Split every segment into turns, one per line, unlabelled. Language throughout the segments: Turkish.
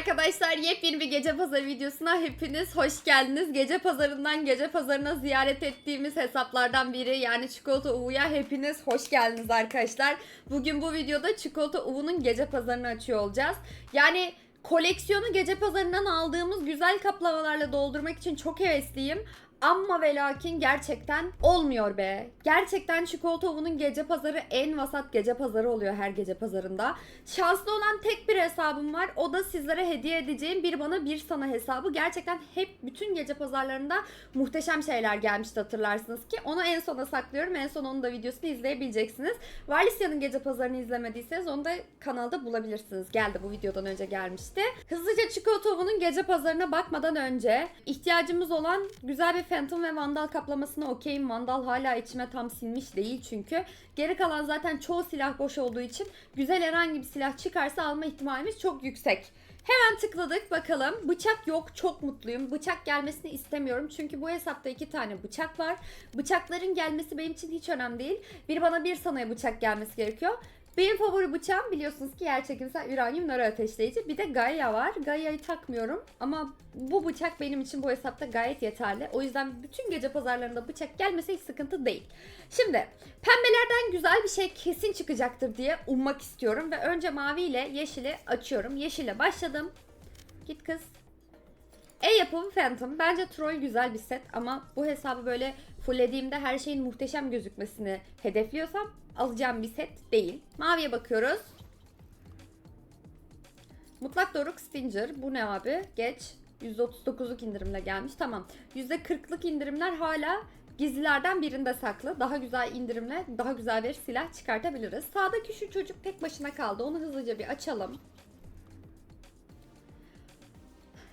arkadaşlar yepyeni bir gece pazarı videosuna hepiniz hoş geldiniz. Gece pazarından gece pazarına ziyaret ettiğimiz hesaplardan biri yani Çikolata Uvu'ya hepiniz hoş geldiniz arkadaşlar. Bugün bu videoda Çikolata Uvu'nun gece pazarını açıyor olacağız. Yani koleksiyonu gece pazarından aldığımız güzel kaplamalarla doldurmak için çok hevesliyim. Ama ve lakin gerçekten olmuyor be. Gerçekten çikolata Uvu'nun gece pazarı en vasat gece pazarı oluyor her gece pazarında. Şanslı olan tek bir hesabım var. O da sizlere hediye edeceğim bir bana bir sana hesabı. Gerçekten hep bütün gece pazarlarında muhteşem şeyler gelmişti hatırlarsınız ki. Onu en sona saklıyorum. En son onun da videosunu izleyebileceksiniz. Valisya'nın gece pazarını izlemediyseniz onu da kanalda bulabilirsiniz. Geldi bu videodan önce gelmişti. Hızlıca çikolata Uvu'nun gece pazarına bakmadan önce ihtiyacımız olan güzel bir Phantom ve Vandal kaplamasına okeyim. Vandal hala içime tam sinmiş değil çünkü. Geri kalan zaten çoğu silah boş olduğu için güzel herhangi bir silah çıkarsa alma ihtimalimiz çok yüksek. Hemen tıkladık bakalım. Bıçak yok çok mutluyum. Bıçak gelmesini istemiyorum. Çünkü bu hesapta iki tane bıçak var. Bıçakların gelmesi benim için hiç önemli değil. Bir bana bir sanaya bıçak gelmesi gerekiyor. Benim favori bıçağım biliyorsunuz ki yer çekimsel uranyum nöro ateşleyici. Bir de Gaia var. Gaia'yı takmıyorum ama bu bıçak benim için bu hesapta gayet yeterli. O yüzden bütün gece pazarlarında bıçak gelmese hiç sıkıntı değil. Şimdi pembelerden güzel bir şey kesin çıkacaktır diye ummak istiyorum. Ve önce mavi ile yeşili açıyorum. Yeşile başladım. Git kız. E yapımı Phantom. Bence Troll güzel bir set ama bu hesabı böyle fulllediğimde her şeyin muhteşem gözükmesini hedefliyorsam alacağım bir set değil. Maviye bakıyoruz. Mutlak Doruk Stinger. Bu ne abi? Geç. %39'luk indirimle gelmiş. Tamam. %40'lık indirimler hala gizlilerden birinde saklı. Daha güzel indirimle daha güzel bir silah çıkartabiliriz. Sağdaki şu çocuk tek başına kaldı. Onu hızlıca bir açalım.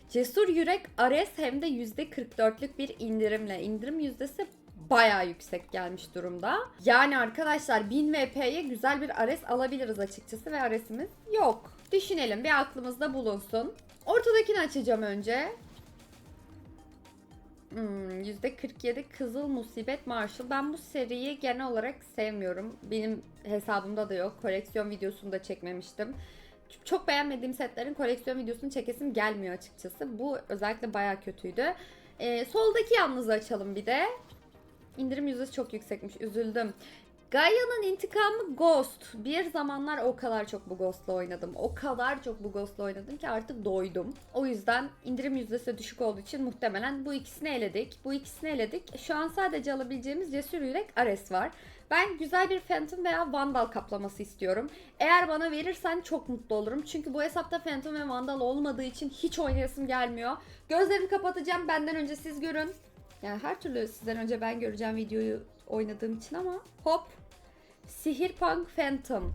Cesur Yürek Ares hem de %44'lük bir indirimle. İndirim yüzdesi bayağı yüksek gelmiş durumda. Yani arkadaşlar 1000 VP'ye güzel bir Ares alabiliriz açıkçası ve Ares'imiz yok. Düşünelim bir aklımızda bulunsun. Ortadakini açacağım önce. Hmm, %47 Kızıl Musibet Marshall. Ben bu seriyi genel olarak sevmiyorum. Benim hesabımda da yok. Koleksiyon videosunu da çekmemiştim. Çok beğenmediğim setlerin koleksiyon videosunu çekesim gelmiyor açıkçası. Bu özellikle baya kötüydü. Ee, soldaki yalnız açalım bir de. İndirim yüzdesi çok yüksekmiş. Üzüldüm. Gaia'nın intikamı Ghost. Bir zamanlar o kadar çok bu Ghost'la oynadım. O kadar çok bu Ghost'la oynadım ki artık doydum. O yüzden indirim yüzdesi düşük olduğu için muhtemelen bu ikisini eledik. Bu ikisini eledik. Şu an sadece alabileceğimiz Cesur Yürek Ares var. Ben güzel bir Phantom veya Vandal kaplaması istiyorum. Eğer bana verirsen çok mutlu olurum. Çünkü bu hesapta Phantom ve Vandal olmadığı için hiç oynayasım gelmiyor. Gözlerimi kapatacağım. Benden önce siz görün. Yani her türlü sizden önce ben göreceğim videoyu oynadığım için ama hop. Sihirpunk Phantom.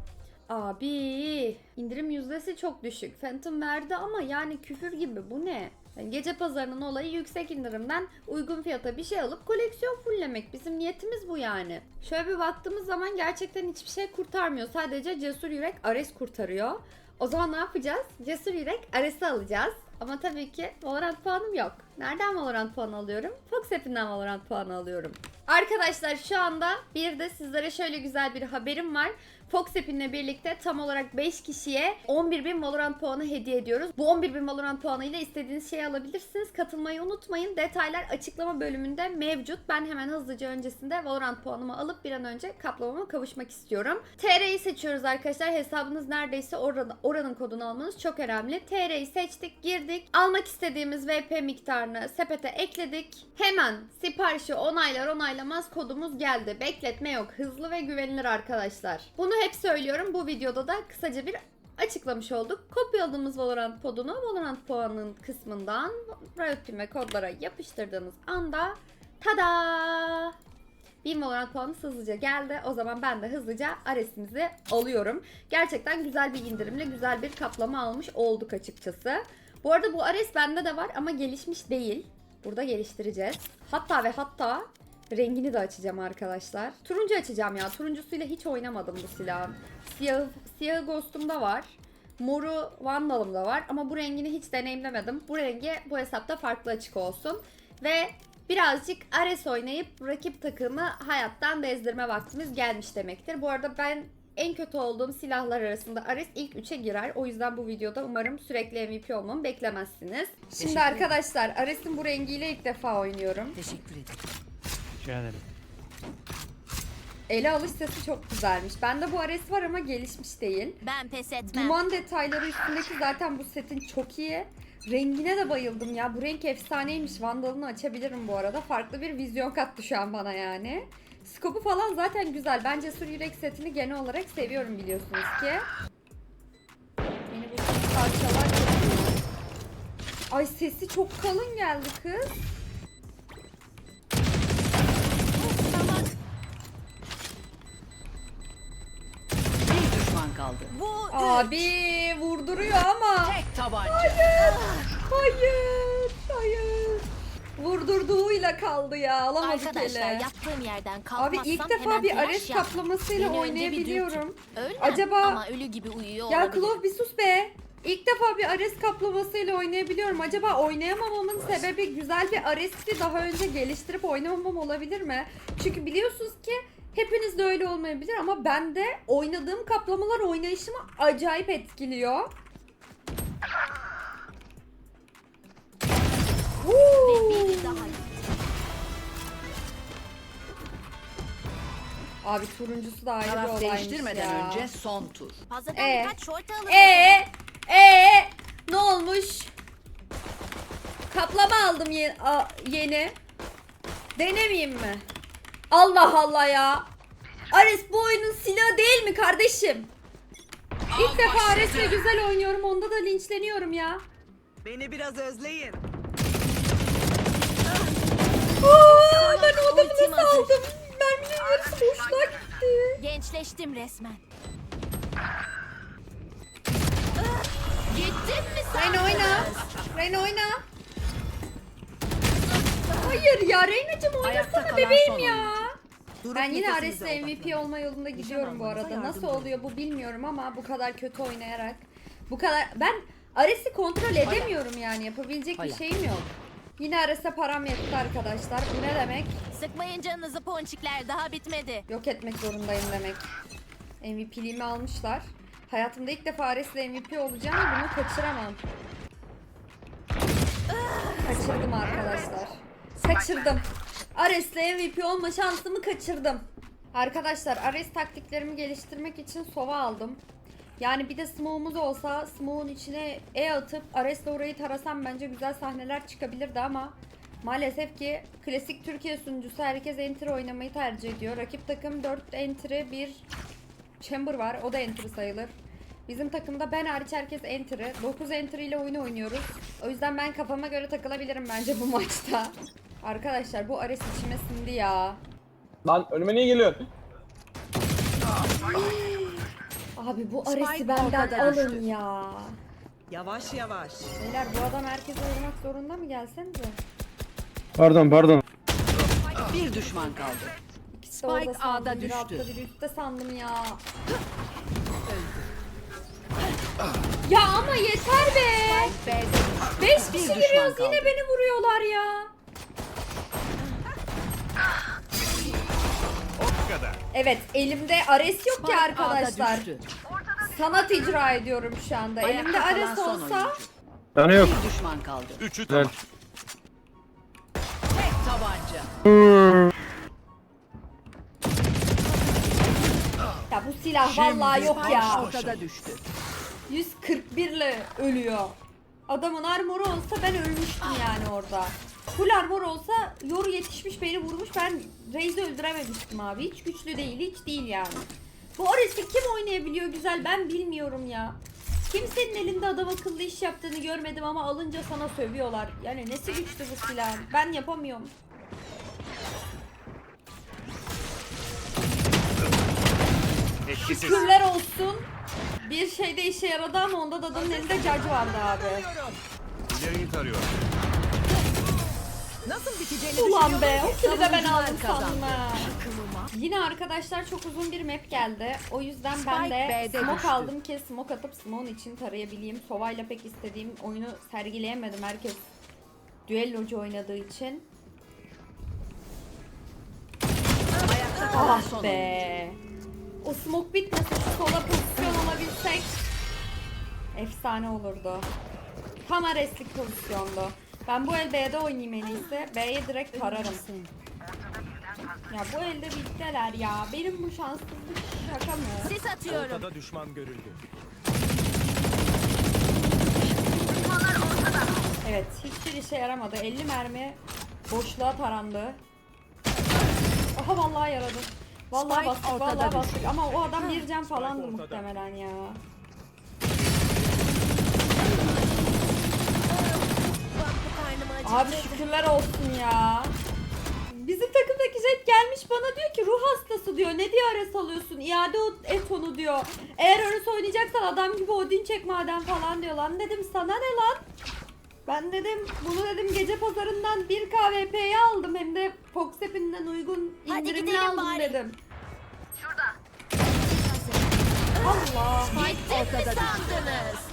Abi indirim yüzdesi çok düşük. Phantom verdi ama yani küfür gibi bu ne? Yani gece pazarının olayı yüksek indirimden uygun fiyata bir şey alıp koleksiyon fulllemek. Bizim niyetimiz bu yani. Şöyle bir baktığımız zaman gerçekten hiçbir şey kurtarmıyor. Sadece Cesur Yürek Ares kurtarıyor. O zaman ne yapacağız? Cesur Yürek Ares'i alacağız. Ama tabii ki Valorant puanım yok. Nereden Valorant puanı alıyorum? Fox App'inden Valorant puanı alıyorum. Arkadaşlar şu anda bir de sizlere şöyle güzel bir haberim var. Fox App'inle birlikte tam olarak 5 kişiye 11.000 Valorant puanı hediye ediyoruz. Bu 11.000 Valorant puanıyla istediğiniz şeyi alabilirsiniz. Katılmayı unutmayın. Detaylar açıklama bölümünde mevcut. Ben hemen hızlıca öncesinde Valorant puanımı alıp bir an önce kaplamama kavuşmak istiyorum. TR'yi seçiyoruz arkadaşlar. Hesabınız neredeyse orada, oranın kodunu almanız çok önemli. TR'yi seçtik, girdik. Almak istediğimiz VP miktarını sepete ekledik. Hemen siparişi onaylar onaylamaz kodumuz geldi. Bekletme yok. Hızlı ve güvenilir arkadaşlar. Bunu hep söylüyorum. Bu videoda da kısaca bir açıklamış olduk. Kopyaladığımız Valorant kodunu Valorant puanının kısmından Riot Team ve kodlara yapıştırdığınız anda tada! 1000 Valorant puanı hızlıca geldi. O zaman ben de hızlıca Ares'imizi alıyorum. Gerçekten güzel bir indirimle güzel bir kaplama almış olduk açıkçası. Bu arada bu Ares bende de var ama gelişmiş değil. Burada geliştireceğiz. Hatta ve hatta rengini de açacağım arkadaşlar. Turuncu açacağım ya. Turuncusuyla hiç oynamadım bu silahın. Siyah, siyahı Ghost'umda var. Moru Vandal'ımda var ama bu rengini hiç deneyimlemedim. Bu rengi bu hesapta farklı açık olsun. Ve birazcık Ares oynayıp rakip takımı hayattan bezdirme vaktimiz gelmiş demektir. Bu arada ben en kötü olduğum silahlar arasında Ares ilk 3'e girer. O yüzden bu videoda umarım sürekli MVP olmamı beklemezsiniz. Şimdi
Teşekkür
arkadaşlar Ares'in bu rengiyle ilk defa oynuyorum.
Teşekkür ederim.
Rica ederim.
Ele alış sesi çok güzelmiş. Bende bu Ares var ama gelişmiş değil.
Ben pes etmem.
Duman detayları üstündeki zaten bu setin çok iyi. Rengine de bayıldım ya. Bu renk efsaneymiş. Vandalını açabilirim bu arada. Farklı bir vizyon kattı şu an bana yani. Skopu falan zaten güzel. Ben Cesur Yürek setini genel olarak seviyorum biliyorsunuz ki. Beni bu parçalar. Ay sesi çok kalın geldi kız.
Tamam.
Bir düşman kaldı.
Bu
Abi vurduruyor ama.
Tek tabanca.
Hayır, hayır. Vurdurduğuyla kaldı ya. Alamadık
arkadaşlar
ele.
yattığım yerden
Abi
kalkmazsam
ilk defa
hemen
bir
telaş
Ares
yap.
kaplamasıyla
Beni önce bir
oynayabiliyorum.
Ölmem
Acaba-
ama ölü gibi uyuyor
Ya
olabilirim.
Klov bir sus be. İlk defa bir Ares kaplamasıyla oynayabiliyorum. Acaba oynayamamamın sebebi güzel bir Ares'i daha önce geliştirip oynamamam olabilir mi? Çünkü biliyorsunuz ki hepiniz de öyle olmayabilir ama bende oynadığım kaplamalar oynayışımı acayip etkiliyor.
Ve
Woo!
biri daha
Abi turuncusu da ayrı bir
Taraf
olaymış
değiştirmeden
ya.
önce son tur.
Ee?
birkaç şort alın.
Ee, ee, ne olmuş? Kaplama aldım ye- a- yeni. Denemeyeyim mi? Allah Allah ya. Ares bu oyunun silahı değil mi kardeşim? İlk defa Ares'le güzel oynuyorum. Onda da linçleniyorum ya.
Beni biraz özleyin.
Aa, ben o adamı nasıl aldım? Merminin yarısı boşluğa gitti.
Gençleştim resmen. Gittin mi sen?
Reyna oyna. Reyna oyna. Hayır ya Reyna'cım
Ayakta
oynasana
kalan
bebeğim
son
ya.
Durup
Ben yine
nefesinize
Ares'le MVP
odaklanın.
olma yolunda gidiyorum bu
almanıza
arada. Nasıl oluyor bu bilmiyorum ama bu kadar kötü oynayarak. Bu kadar ben Ares'i kontrol edemiyorum yani yapabilecek bir şeyim yok. Yine Ares'e param yetti arkadaşlar. Bu ne demek?
Sıkmayın canınızı ponçikler daha bitmedi.
Yok etmek zorundayım demek. MVP'liğimi almışlar. Hayatımda ilk defa Ares'le MVP olacağım ve bunu kaçıramam. Kaçırdım arkadaşlar. Kaçırdım. Ares'le MVP olma şansımı kaçırdım. Arkadaşlar Ares taktiklerimi geliştirmek için sova aldım. Yani bir de smoke'umuz olsa smoke'un içine E atıp Ares'le orayı tarasam bence güzel sahneler çıkabilirdi ama maalesef ki klasik Türkiye sunucusu herkes enter oynamayı tercih ediyor. Rakip takım 4 entry 1 chamber var. O da entry sayılır. Bizim takımda ben hariç herkes entry. 9 entry ile oyunu oynuyoruz. O yüzden ben kafama göre takılabilirim bence bu maçta. Arkadaşlar bu Ares içime sindi ya.
Lan önüme niye geliyorsun?
Abi bu
Spike
Ares'i benden alın ya.
Yavaş yavaş.
Beyler bu adam herkese vurmak zorunda mı gelsenize?
Pardon pardon.
Bir düşman kaldı.
De orada
Spike
sandım.
A'da
Biri
düştü.
biri üstte sandım ya. Ya ama yeter be.
B'de
5
Bir
kişi
düşman
giriyoruz
kaldı.
yine beni vuruyorlar ya. Evet elimde Ares yok ki arkadaşlar. Sanat icra ediyorum şu anda. Elimde Ares olsa.
Canı yok.
Bir düşman kaldı.
Üçü
Güzel.
tamam.
Tek tabanca.
ya bu silah vallahi yok ya.
ortada düştü.
141 ile ölüyor. Adamın armoru olsa ben ölmüştüm yani orada. Full armor olsa yoru yetişmiş beni vurmuş ben Reis'i öldürememiştim abi. Hiç güçlü değil hiç değil yani. Bu Ares'i kim oynayabiliyor güzel ben bilmiyorum ya. Kimsenin elinde adam akıllı iş yaptığını görmedim ama alınca sana sövüyorlar. Yani nesi güçlü bu silah? Ben yapamıyorum.
Etkisiz.
Şükürler olsun. Bir şeyde işe yaradı ama onda da adamın elinde cac vardı abi.
İleriyi tarıyorum.
Nasıl biteceğini
Ulan be o kili de ben aldım sandım ha. Yine arkadaşlar çok uzun bir map geldi. O yüzden ben de
B'de
smoke
düştü.
aldım ki smoke atıp smoke'un için tarayabileyim. Sova'yla pek istediğim oyunu sergileyemedim herkes düellocu oynadığı için.
Ayakta kalan
Ah
son oyuncu.
be. O smoke bitmese şu sola pozisyon alabilsek efsane olurdu. Tam areslik pozisyondu. Ben bu el B'de oynayayım en iyisi. B'ye direkt tararım. Ya bu elde bittiler ya. Benim bu şanssızlık şaka mı?
Sis atıyorum.
Ortada düşman görüldü.
Evet hiçbir işe yaramadı. 50 mermi boşluğa tarandı. Aha vallahi yaradı. Vallahi bastık
ortada
vallahi bastık ama o adam bir can falandı muhtemelen ya. Abi şükürler olsun ya. Bizim takımdaki Jet gelmiş bana diyor ki ruh hastası diyor. Ne diye ares alıyorsun? İade o- et onu diyor. Eğer ares oynayacaksan adam gibi Odin çek madem falan diyor lan. Dedim sana ne lan? Ben dedim bunu dedim gece pazarından 1 KVP'ye aldım. Hem de Fox App'inden uygun
Hadi
indirimli
gidelim
aldım
bari.
dedim. Allah.
Gittim mi sandınız?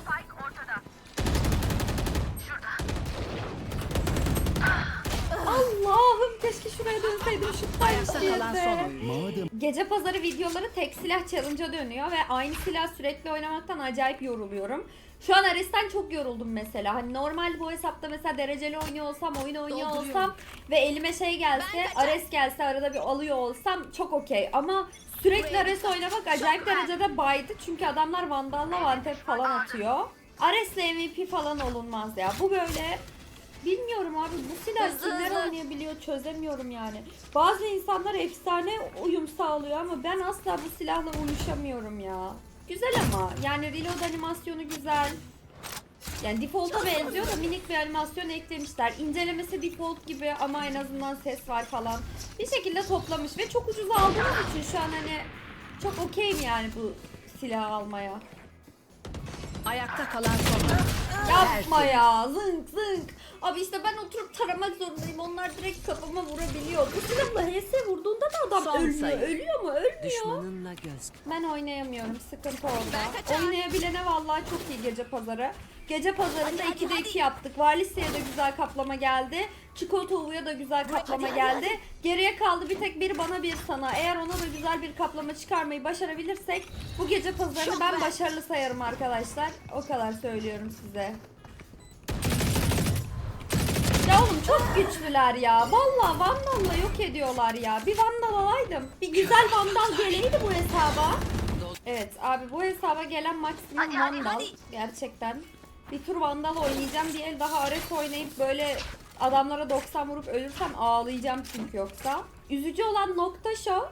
Keşke şuraya dönseydim şu
Ayakta kalan son.
Gece pazarı videoları tek silah challenge'a dönüyor ve aynı silah sürekli oynamaktan acayip yoruluyorum. Şu an Ares'ten çok yoruldum mesela. Hani normal bu hesapta mesela dereceli oynuyor olsam, oyun oynuyor
Dolduruyorum.
olsam ve elime şey gelse. Ares gelse arada bir alıyor olsam çok okey. Ama sürekli Ares oynamak acayip derecede baydı. Çünkü adamlar Vandal'la Vantep falan atıyor. Ares'le MVP falan olunmaz ya. Bu böyle Bilmiyorum abi bu silah
Hızlı
kimler
hızlı.
oynayabiliyor çözemiyorum yani. Bazı insanlar efsane uyum sağlıyor ama ben asla bu silahla uyuşamıyorum ya. Güzel ama yani reload animasyonu güzel. Yani default'a benziyor da minik bir animasyon eklemişler. İncelemesi default gibi ama en azından ses var falan. Bir şekilde toplamış ve çok ucuz aldığımız için şu an hani çok okeyim yani bu silahı almaya.
Ayakta kalan son.
Yapma ya zınk zınk. Abi işte ben oturup taramak zorundayım. Onlar direkt kafama vurabiliyor. Bu silahla HS vurduğunda da adam
Son
ölüyor.
sayı.
Ölüyor mu? Ölmüyor.
Düşmanınla göz.
Ben oynayamıyorum. Sıkıntı orada. Oynayabilene vallahi çok iyi gece pazarı. Gece pazarında
Hadi, hadi,
2'de
hadi.
2 yaptık. Valisiye de güzel kaplama geldi. Çikolatova'ya da güzel kaplama geldi. Geriye kaldı bir tek bir bana bir sana. Eğer ona da güzel bir kaplama çıkarmayı başarabilirsek bu gece pazarını ben başarılı sayarım arkadaşlar. O kadar söylüyorum size. Ya oğlum çok güçlüler ya. Vallahi Vandal'la yok ediyorlar ya. Bir Vandal alaydım. Bir güzel Vandal geleydi bu hesaba. Evet abi bu hesaba gelen maksimum Vandal. Gerçekten. Bir tur Vandal oynayacağım. Bir el daha Ares oynayıp böyle adamlara 90 vurup ölürsem ağlayacağım çünkü yoksa. Üzücü olan nokta şu.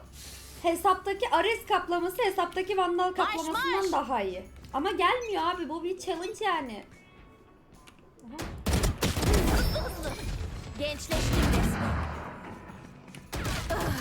Hesaptaki Ares kaplaması hesaptaki Vandal kaplamasından
marş.
daha iyi. Ama gelmiyor abi bu bir challenge yani.
Gençleştim resmen.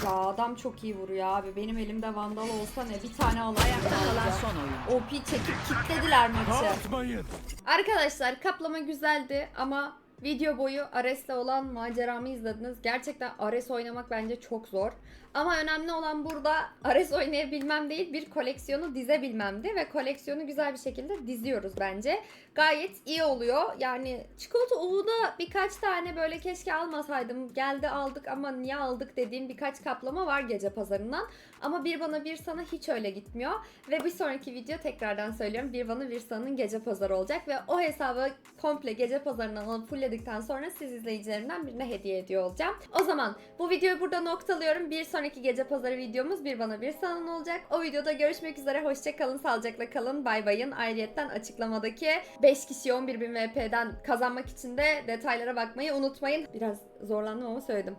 Ya adam çok iyi vuruyor abi. Benim elimde Vandal olsa ne bir tane.
Ayakta kalan son oyuncu.
OP çekip kitlediler maçı.
Atmayın.
Arkadaşlar kaplama güzeldi ama video boyu Ares'le olan maceramı izlediniz. Gerçekten Ares oynamak bence çok zor. Ama önemli olan burada Ares oynayabilmem değil bir koleksiyonu dizebilmemdi ve koleksiyonu güzel bir şekilde diziyoruz bence. Gayet iyi oluyor. Yani çikolata uğuda birkaç tane böyle keşke almasaydım geldi aldık ama niye aldık dediğim birkaç kaplama var gece pazarından. Ama bir bana bir sana hiç öyle gitmiyor. Ve bir sonraki video tekrardan söylüyorum. Bir bana bir sanın gece pazarı olacak. Ve o hesabı komple gece pazarından alıp fullledikten sonra siz izleyicilerimden birine hediye ediyor olacağım. O zaman bu videoyu burada noktalıyorum. Bir sonraki gece pazarı videomuz bir bana bir sanın olacak. O videoda görüşmek üzere. Hoşçakalın, sağlıcakla kalın. Bay bayın. Ayrıyetten açıklamadaki 5 kişi 11.000 VP'den kazanmak için de detaylara bakmayı unutmayın. Biraz zorlandım ama söyledim.